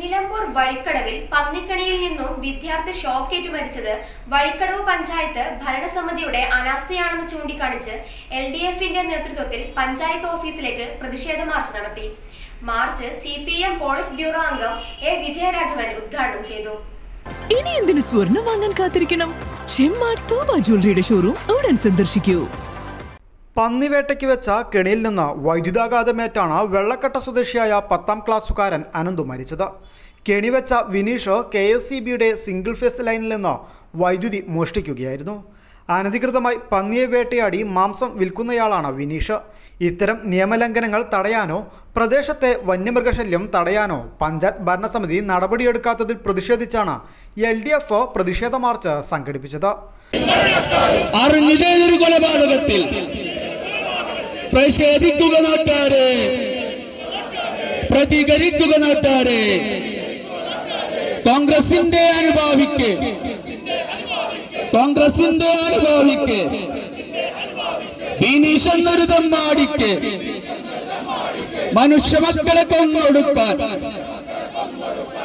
നിലമ്പൂർ വഴിക്കടവിൽ പന്നിക്കണിയിൽ നിന്നും വിദ്യാർത്ഥി ഷോക്കേറ്റ് മരിച്ചത് വഴിക്കടവ് പഞ്ചായത്ത് ഭരണസമിതിയുടെ അനാസ്ഥയാണെന്ന് ചൂണ്ടിക്കാണിച്ച് എൽ ഡി എഫിന്റെ നേതൃത്വത്തിൽ പഞ്ചായത്ത് ഓഫീസിലേക്ക് പ്രതിഷേധ മാർച്ച് നടത്തി. March C P M politburo അംഗം എ വിജയരാഘവൻ ഉദ്ഘാടനം ചെയ്തു. ഇനി എന്തിനു സ്വർണം വാങ്ങാൻ കാത്തിരിക്കണം? ചെമ്മാട് തോബ ജ്വല്ലറിയുടെ ഷോറൂം ഉടൻ സന്ദർശിക്കൂ. പന്നിവേട്ടയ്ക്ക് വെച്ച കെണിയിൽ നിന്ന് വൈദ്യുതാഘാതമേറ്റാണ് വെള്ളക്കട്ട സ്വദേശിയായ പത്താം ക്ലാസ്സുകാരൻ അനന്തു മരിച്ചത്. കെണിവെച്ച വിനീഷ് കെ എസ് സി ബിയുടെ സിംഗിൾ ഫേസ് ലൈനിൽ നിന്ന് വൈദ്യുതി മോഷ്ടിക്കുകയായിരുന്നു. അനധികൃതമായി പന്നിയെ വേട്ടയാടി മാംസം വിൽക്കുന്നയാളാണ് വിനീഷ്. ഇത്തരം നിയമലംഘനങ്ങൾ തടയാനോ പ്രദേശത്തെ വന്യമൃഗശല്യം തടയാനോ പഞ്ചായത്ത് ഭരണസമിതി നടപടിയെടുക്കാത്തതിൽ പ്രതിഷേധിച്ചാണ് എൽ ഡി എഫ് പ്രതിഷേധ മാർച്ച് സംഘടിപ്പിച്ചത്. പ്രതിഷേധിക്കുക നാട്ടാരെ. പ്രതികരിക്കുക നാട്ടാരെ. കോൺഗ്രസിന്റെ അനുഭാവിക്ക്. കോൺഗ്രസിന്റെ അനുഭാവിക്ക്. ബിനീഷ് എന്നൊരു തമ്മാടിക്ക്. മനുഷ്യ മക്കളെ കൊന്നൊടുക്കാൻ.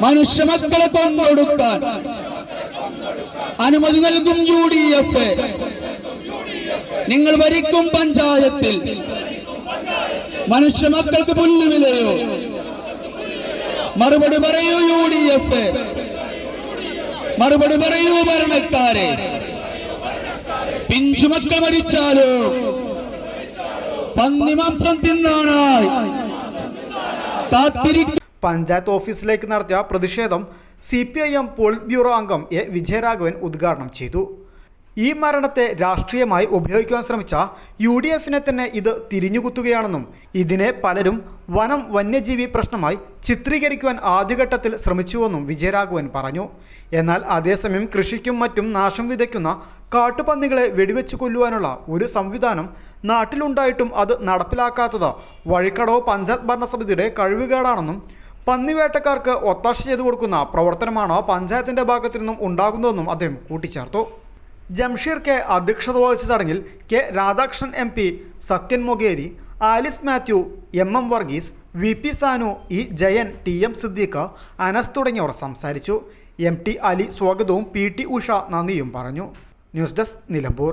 മനുഷ്യ മക്കളെ കൊന്നൊടുക്കാൻ. അനുമതി നൽകും യു ഡി എഫ്. നിങ്ങൾ ഭരിക്കും പഞ്ചായത്തിൽ. മനുഷ്യ മക്കൾക്ക് പുല്ലുവിലയോ? മറുപടി പറയൂ യു ഡി എഫ് മറുപടി പറയൂ ഭരണക്കാരെ. പിഞ്ചുമക്കൾ മരിച്ചാലോ? പന്നിമാംസം തിന്നാനായി. കാത്തിരിക്കും പഞ്ചായത്ത് ഓഫീസിലേക്ക് നടത്തിയ പ്രതിഷേധം C P I M politburo അംഗം എ വിജയരാഘവൻ ഉദ്ഘാടനം ചെയ്തു. ഈ മരണത്തെ രാഷ്ട്രീയമായി ഉപയോഗിക്കുവാൻ ശ്രമിച്ച യു ഡി എഫിനെ തന്നെ ഇത് തിരിഞ്ഞുകുത്തുകയാണെന്നും ഇതിനെ പലരും വനം വന്യജീവി പ്രശ്നമായി ചിത്രീകരിക്കുവാൻ ആദ്യഘട്ടത്തിൽ ശ്രമിച്ചുവെന്നും വിജയരാഘവൻ പറഞ്ഞു. എന്നാൽ അതേസമയം കൃഷിക്കും മറ്റും നാശം വിതയ്ക്കുന്ന കാട്ടുപന്നികളെ വെടിവെച്ചു കൊല്ലുവാനുള്ള ഒരു സംവിധാനം നാട്ടിലുണ്ടായിട്ടും അത് നടപ്പിലാക്കാത്തത് വഴിക്കടവ് പഞ്ചായത്ത് ഭരണസമിതിയുടെ കഴിവുകേടാണെന്നും പന്നിവേട്ടക്കാർക്ക് ഒത്താശ ചെയ്തു കൊടുക്കുന്ന പ്രവർത്തനമാണ് പഞ്ചായത്തിന്റെ ഭാഗത്തു നിന്നും ഉണ്ടാകുന്നതെന്നും അദ്ദേഹം കൂട്ടിച്ചേർത്തു. ജംഷീർ കെ അധ്യക്ഷത വഹിച്ച ചടങ്ങിൽ K Radhakrishnan M P Sathyan Mogeri Alice Mathew M M Varghese V P Sanu E Jayan T M Siddique Anas തുടങ്ങിയവർ സംസാരിച്ചു. എം ടി അലി സ്വാഗതവും പി ടി ഉഷ നന്ദിയും പറഞ്ഞു. News desk Nilambur.